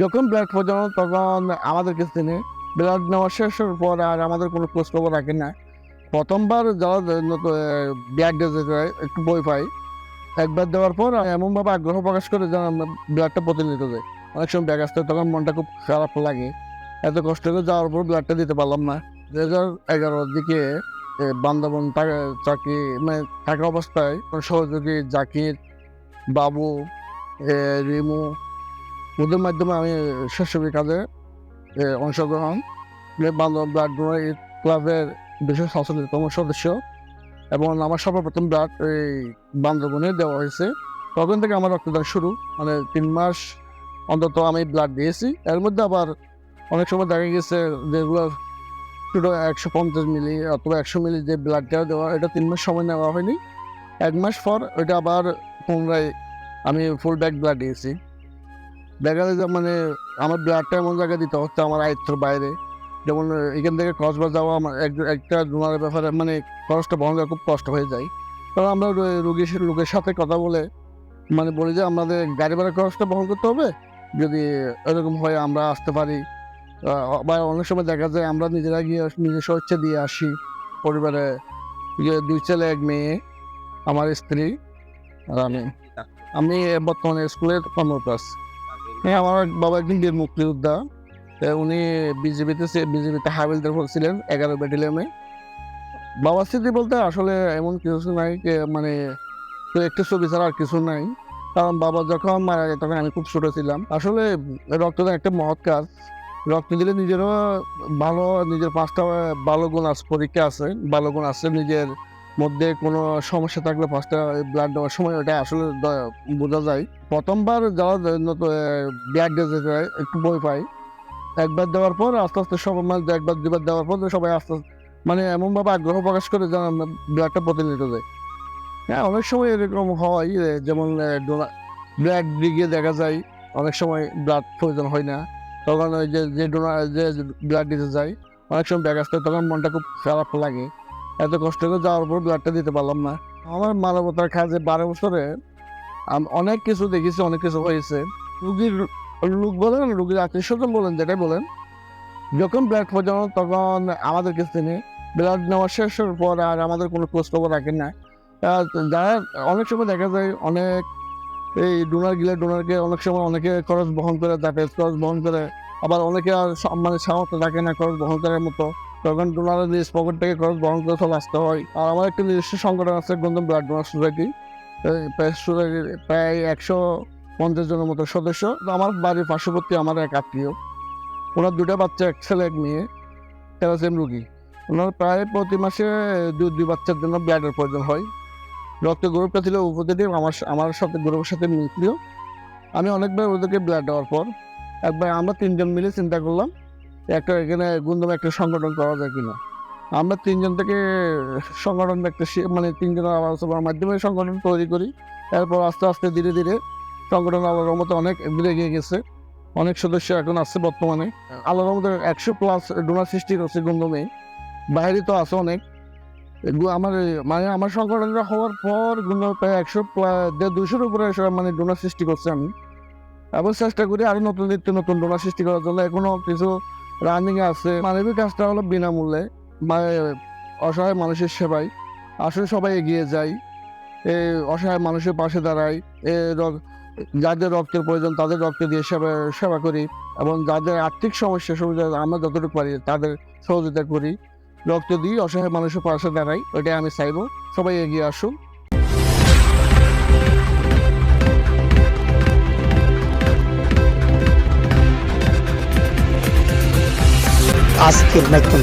যখন ব্লাড পৌঁছানো তখন আমাদের কাছ থেকে ব্লাড নেওয়া শেষের পর আর আমাদের কোনো খোঁজ খবর রাখে না। প্রথমবার যারা ব্লাড যায় একটু বই পাই। একবার দেওয়ার পর এমনভাবে আগ্রহ প্রকাশ করে যেন ব্লাডটা প্রতিনিধিত দেয় অনেক সময় ব্যাগ আসতে তখন মনটা খুব খারাপ লাগে। এত কষ্ট করে যাওয়ার পর ব্লাডটা দিতে পারলাম না। দু হাজার এগারোর দিকে থাকা- চাকরি মানে থাকা অবস্থায় সহযোগী জাকির, বাবু রিমু ওদের মাধ্যমে আমি স্বেচ্ছাসেবী কাজে অংশগ্রহণ বান্দরবান ব্লাড ডোনার ক্লাবের বিশেষ সচেতনতম সদস্য এবং আমার সর্বপ্রথম ব্লাড এই বান্দরবনে দেওয়া হয়েছে। তখন থেকে আমার রক্তদান শুরু মানে তিন মাস অন্তত আমি ব্লাড দিয়েছি। এর মধ্যে আবার অনেক সময় দেখা গেছে রেগুলার ছোটো একশো পঞ্চাশ মিলি অথবা একশো মিলি যে ব্লাডটা দেওয়া এটা তিন মাস সময় নেওয়া হয়নি। এক মাস পর ওইটা আবার পুনরায় আমি ফুল ব্যাক ব্লাড দিয়েছি। দেখা যায় যে মানে আমার ব্লাডটা এমন জায়গায় দিতে হচ্ছে আমার আয়ত্তর বাইরে। যেমন এখান থেকে কক্সবাজার যাওয়া আমার এক- একটা ডোনারের ব্যাপারে মানে খরচটা বহন করা খুব কষ্ট হয়ে যায়। কারণ আমরা রোগীর লোকের সাথে কথা বলে মানে বলি যে আমাদের গাড়ি ভাড়া খরচটা বহন করতে হবে। যদি এরকম হয় আমরা আসতে পারি। বা অনেক সময় দেখা যায় আমরা নিজেরা গিয়ে নিজস্ব ইচ্ছে দিয়ে আসি। পরিবারে দুই ছেলে এক মেয়ে আমার স্ত্রী আর আমি। আমি বর্তমানে স্কুলের কর্মরত আছি। হ্যাঁ আমার বাবা একদিন বীর মুক্তিযোদ্ধা। উনি বিজেপিতে বিজেপিতে হাবিলদার ছিলেন, এগারো ব্যাটালিয়নে। বাবার স্মৃতি বলতে আসলে এমন কিছু নাই মানে একটু ছবি ছাড়া আর কিছু নাই। কারণ বাবা যখন মারা যায় তখন আমি খুব ছোটো ছিলাম। আসলে রক্তদান একটা মহৎ কাজ। রক্ত দিলে নিজেরও ভালো, নিজের পাঁচটা ভালো গুণ আছে পরীক্ষা আছে। ভালো গুণ আছে নিজের। মধ্যে কোনো সমস্যা থাকলে পাঁচটা ব্লাড দেওয়ার সময় ওটা আসলে বোঝা যায়। প্রথমবার যারা ব্লাড দিতে যায় একটু বই পাই। একবার দেওয়ার পর আস্তে আস্তে সবাই মানে একবার, দুবার দেওয়ার পর সবাই আস্তে আস্তে মানে এমনভাবে আগ্রহ প্রকাশ করে যেন ব্লাডটা প্রতিনিধিত্ব দেয়। হ্যাঁ অনেক সময় এরকম হয় যেমন ব্লাড দিকে দেখা যায়, অনেক সময় ব্লাড প্রয়োজন হয় না। তখন ওই যে যে ডোনার যে ব্লাড দিতে যায়, অনেক সময় ব্যাগ আসতে তখন মনটা খুব খারাপ লাগে। এত কষ্ট করে যাওয়ার পর ব্লাডটা দিতে পারলাম না। আমার মানবতার কাজে বারো বছরে অনেক কিছু দেখেছি, অনেক কিছু হয়েছে। রুগীর লোক বলেন, রুগীর আত্মীয় বলেন, যেটাই বলেন, যখন ব্লাড পৌঁছানো তখন আমাদের কাছ থেকে ব্লাড নেওয়া শেষের পর আর আমাদের কোনো খোঁজ খবর রাখে না। যারা, অনেক সময় দেখা যায়, অনেক এই ডোনার গিলে ডোনারকে অনেক সময় অনেকে খরচ বহন করে যাতায়াত খরচ বহন করে, আবার অনেকে আর মানে সামর্থ্য থাকে না খরচ বহন করার মতো। তখন ডোনারের নিজ পকেট থেকে খরচ বহন করে চলে আসতে হয়। আর আমার একটা নিজস্ব সংগঠন আছে গন্ধম ব্লাড ডোনার সোসাইটি প্রায় একশো পঞ্চাশ জনের মতো সদস্য। আমার বাড়ির পার্শ্ববর্তী আমার এক আত্মীয়। ওনার দুটা বাচ্চা, এক ছেলে, এক মেয়ে। প্যারাসিম রুগী। ওনার প্রায় প্রতি মাসে দুই দুই বাচ্চার জন্য ব্লাডের প্রয়োজন হয়। রক্ত গ্রুপটা ছিল উপদেটিভ আমার আমার সাথে, গ্রুপের সাথে মিলছিল আমি অনেকবার ওদেরকে ব্লাড দেওয়ার পর, একবার আমরা তিনজন মিলে চিন্তা করলাম একটা এখানে গুন্দম একটা সংগঠন করা যায় কিনা? আমরা তিনজন থেকে সংগঠন একটা মানে তিনজন আলোচনার মাধ্যমে সংগঠন তৈরি করি। এরপর আস্তে আস্তে ধীরে ধীরে সংগঠন আল্লাহর মতো অনেক এগিয়ে এগিয়ে গেছে। অনেক সদস্য এখন আছে বর্তমানে। আল্লাহর মতো একশো প্লাস ডোনার সৃষ্টি করছে গুন্দমে বাইরে তো আছে অনেক। আমার মানে আমার সংগঠনটা হওয়ার পরগুলো প্রায় একশো দেড় দুশোর উপরে মানে ডোনার সৃষ্টি করছে আমি। এবং চেষ্টা করি আরও নতুন নিত্য নতুন ডোনার সৃষ্টি করার জন্য। এখনও কিছু রানিং আছে। মানবিক কাজটা হলো বিনামূল্যে মানে অসহায় মানুষের সেবায়। আসলে সবাই এগিয়ে যায়। এই অসহায় মানুষের পাশে র- যাদের রক্তের প্রয়োজন তাদের রক্ত দিয়ে সেবা সেবা করি এবং যাদের আর্থিক সমস্যা, সুবিধা আমরা যতটুকু পারি তাদের সহযোগিতা করি। রক্ত দিয়ে অসহায় মানুষের পাশে দাঁড়াই ওইটাই আমি চাইব। সবাই এগিয়ে আসুন আজকের নতুন